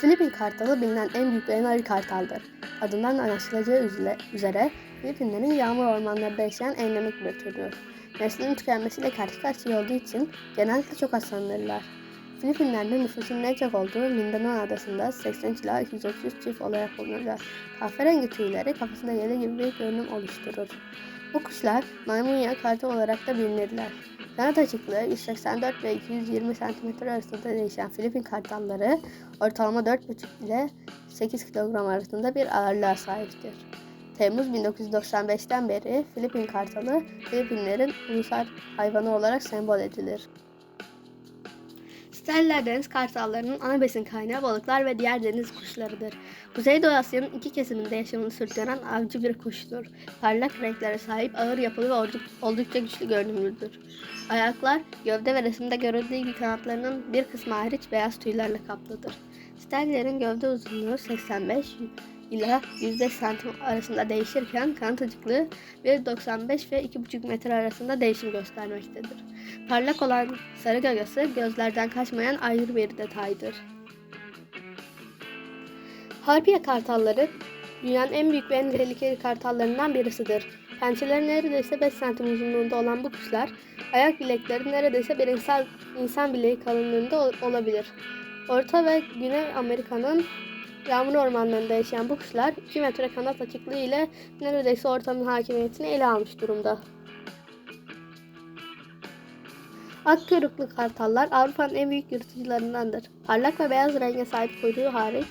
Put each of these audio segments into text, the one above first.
Filipin kartalı bilinen en büyük ve en arı kartaldır. Adından anlaşılacağı üzere, Filipinlerin yağmur ormanlarında yaşayan endemik bir türdür. Neslinin tükenmesiyle karşı karşıya olduğu için genellikle çok az sanılırlar. Filipinler'de nüfusun en çok olduğu Mindanao adasında 80 ila 233 çift olarak bulunurlar. Kahverengi tüyleri kafasında yele gibi bir görünüm oluşturur. Bu kuşlar maymunya kartı olarak da bilinirler. Kanat açıklığı 184 ve 220 cm arasında değişen Filipin kartalları ortalama 4,5 ile 8 kilogram arasında bir ağırlığa sahiptir. Temmuz 1995'ten beri Filipin kartalı Filipinlerin ulusal hayvanı olarak sembol edilir. Steller deniz kartallarının ana besin kaynağı balıklar ve diğer deniz kuşlarıdır. Kuzeydoğu Asya'nın iki kesiminde yaşamını sürdüren avcı bir kuştur. Parlak renklere sahip, ağır yapılı ve olduk- oldukça güçlü görünümlüdür. Ayaklar, gövde ve resimde görüldüğü gibi kanatlarının bir kısmı hariç beyaz tüylerle kaplıdır. Steller'in gövde uzunluğu 85 ila 105 santim arasında değişirken kanat açıklığı 1.95 ve 2.5 metre arasında değişim göstermektedir. Parlak olan sarı gagası gözlerden kaçmayan ayrı bir detaydır. Harpiye kartalları dünyanın en büyük ve en tehlikeli kartallarından birisidir. Pençeleri neredeyse 5 santim uzunluğunda olan bu kuşlar, ayak bilekleri neredeyse bir insan, insan bileği kalınlığında ol- olabilir. Orta ve Güney Amerika'nın yağmur ormanlarında yaşayan bu kuşlar 2 metre kanat açıklığı ile neredeyse ortamın hakimiyetini ele almış durumda. Ak kuyruklu kartallar Avrupa'nın en büyük yırtıcılarındandır. Parlak ve beyaz renge sahip kuyruğu hariç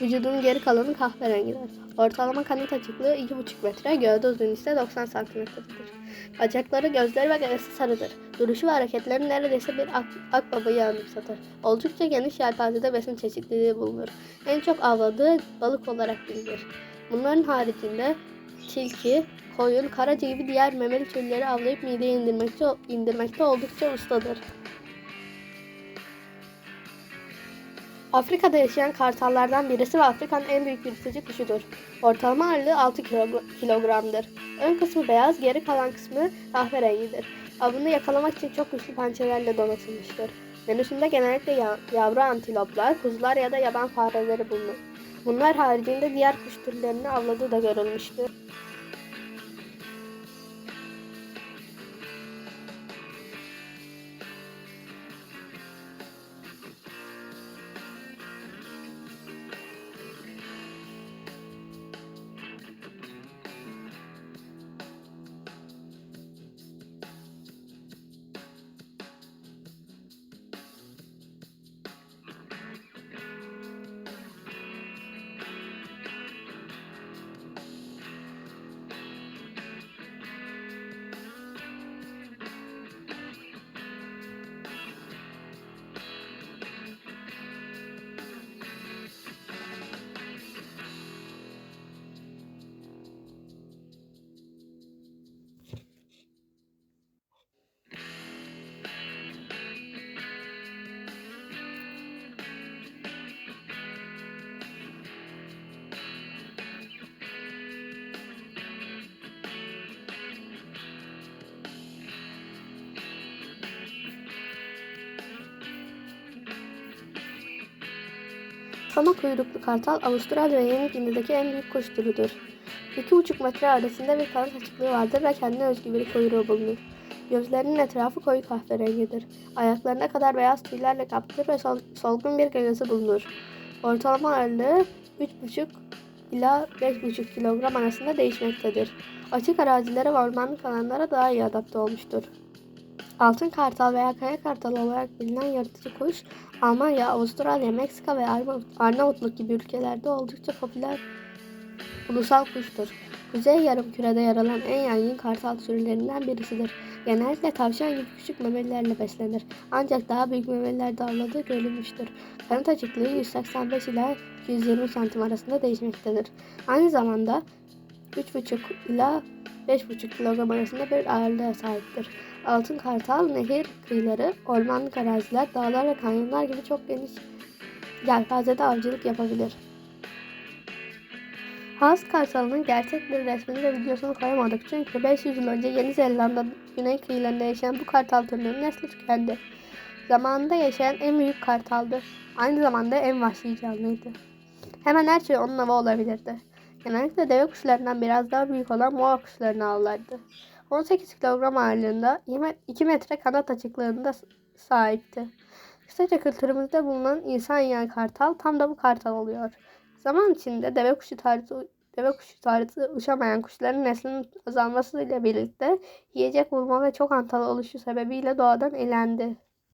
vücudunun geri kalanı kahverengidir. Ortalama kanat açıklığı 2,5 metre, gövde uzunluğu ise 90 cm'dir. Bacakları, gözleri ve gagası sarıdır. Duruşu ve hareketleri neredeyse bir ak, akbabayı anımsatır. Oldukça geniş yelpazede besin çeşitliliği bulunur. En çok avladığı balık olarak bilinir. Bunların haricinde tilki, koyun, karaca gibi diğer memeli türleri avlayıp mideye indirmekte, indirmekte oldukça ustadır. Afrika'da yaşayan kartallardan birisi ve Afrika'nın en büyük yırtıcı kuşudur. Ortalama ağırlığı 6 kilog- kilogramdır. Ön kısmı beyaz, geri kalan kısmı kahverengidir. Avını yakalamak için çok güçlü pençelerle donatılmıştır. Menüsünde genellikle ya- yavru antiloplar, kuzular ya da yaban fareleri bulunur. Bunlar haricinde diğer kuş türlerini avladığı da görülmüştür. Tama kuyruklu kartal Avustralya ve Yeni Gine'deki en büyük kuş türüdür. 2,5 metre arasında bir kanat açıklığı vardır ve kendine özgü bir kuyruğu bulunur. Gözlerinin etrafı koyu kahverengidir. Ayaklarına kadar beyaz tüylerle kaplıdır ve sol- solgun bir gagası bulunur. Ortalama ağırlığı 3,5 ila 5,5 kilogram arasında değişmektedir. Açık arazilere ve ormanlık alanlara daha iyi adapte olmuştur. Altın kartal veya kaya kartal olarak bilinen yaratıcı kuş, Almanya, Avustralya, Meksika ve Arnavut- Arnavutluk gibi ülkelerde oldukça popüler ulusal kuştur. Kuzey yarımkürede yer alan en yaygın kartal türlerinden birisidir. Genellikle tavşan gibi küçük memelilerle beslenir. Ancak daha büyük memeliler avladığı görülmüştür. Kanat açıklığı 185 ila 220 santim arasında değişmektedir. Aynı zamanda 3,5 ila 5,5 kilogram arasında bir ağırlığa sahiptir. Altın kartal, nehir kıyıları, ormanlık araziler, dağlar ve kanyonlar gibi çok geniş yelpazede avcılık yapabilir. Hans kartalının gerçek bir resmini ve videosunu koyamadık çünkü 500 yıl önce Yeni Zelanda güney kıyılarında yaşayan bu kartal türünün nesli tükendi. Zamanında yaşayan en büyük kartaldı. Aynı zamanda en vahşi canlıydı. Hemen her şey onun avı olabilirdi. Genellikle deve kuşlarından biraz daha büyük olan boğa kuşlarını avlardı. 18 kilogram ağırlığında 2 metre kanat açıklığında sahipti. Kısaca kültürümüzde bulunan insan yiyen kartal tam da bu kartal oluyor. Zaman içinde deve kuşu tarzı deve kuşu tarzı uçamayan kuşların neslinin azalmasıyla birlikte yiyecek bulma ve çok antal oluşu sebebiyle doğadan elendi.